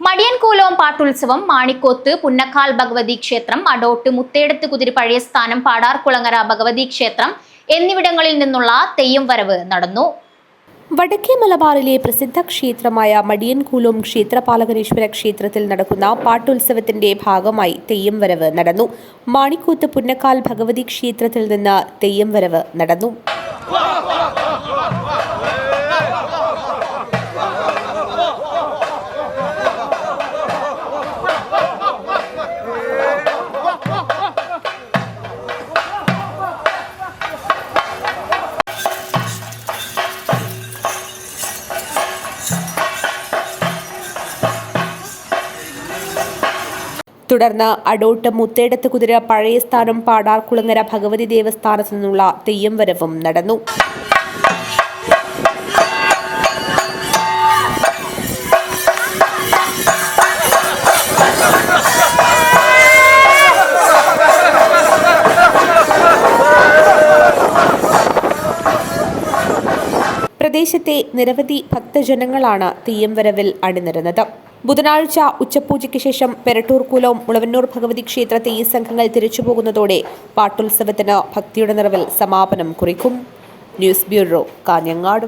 മടിയൻകൂലവും പാട്ടുത്സവം മാണിക്കോത്ത് പുന്നക്കാൽ ഭഗവതി ക്ഷേത്രം അടോട്ട് മുത്തേടത്ത് കുതിരി പഴയ സ്ഥാനം പാടാർകുളങ്ങര ഭഗവതി ക്ഷേത്രം എന്നിവിടങ്ങളിൽ നിന്നുള്ള തെയ്യം വരവ് നടന്നു. വടക്കേ മലബാറിലെ പ്രസിദ്ധ ക്ഷേത്രമായ മടിയൻകൂലോം ക്ഷേത്രപാലകനേശ്വര ക്ഷേത്രത്തിൽ നടക്കുന്ന പാട്ടുത്സവത്തിന്റെ ഭാഗമായി തെയ്യം വരവ് നടന്നു. മാണിക്കൂത്ത് പുന്നക്കാൽ ഭഗവതി ക്ഷേത്രത്തിൽ നിന്ന് തെയ്യം വരവ് നടന്നു. തുടർന്ന് അടോട്ട് മുത്തേടത്ത് കുതിര പഴയ സ്ഥാനം പാടാർകുളങ്ങര ഭഗവതി ദേവസ്ഥാനത്തു നിന്നുള്ള തെയ്യം വരവും നടന്നു. പ്രദേശത്തെ നിരവധി ഭക്തജനങ്ങളാണ് തെയ്യം വരവിൽ അണിനിരുന്നത്. ബുധനാഴ്ച ഉച്ചപൂജയ്ക്ക് ശേഷം പെരട്ടൂർക്കുലവും മുളവന്നൂർ ഭഗവതി ക്ഷേത്രത്തെ ഈ സംഘങ്ങൾ തിരിച്ചുപോകുന്നതോടെ പാട്ടുത്സവത്തിന് ഭക്തിയുടെ നിറവിൽ സമാപനം കുറിക്കും. News bureau Kanhangad.